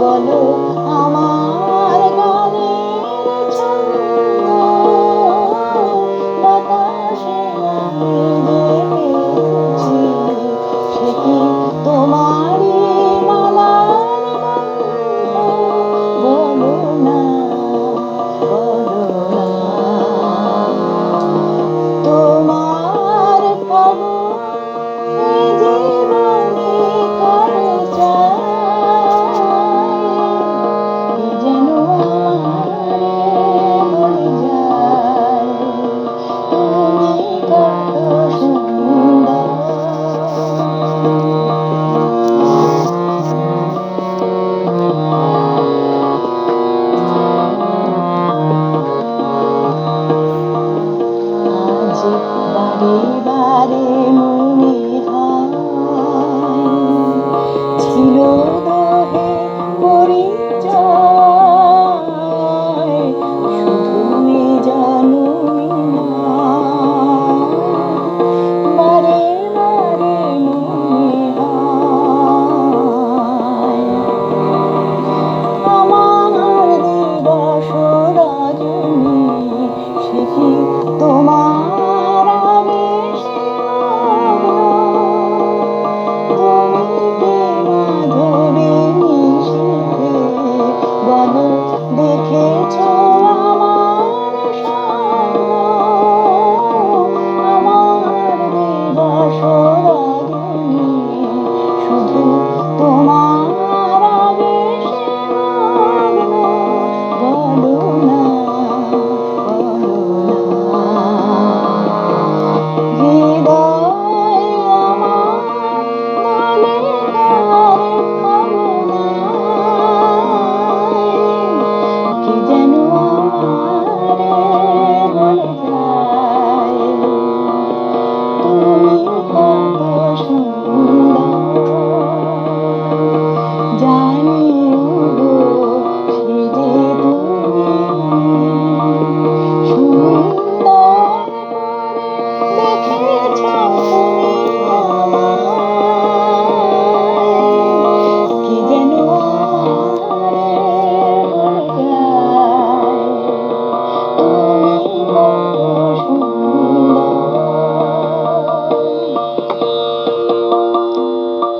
বলো আমার যে বারে বারে মনে হয় ছিল Oh,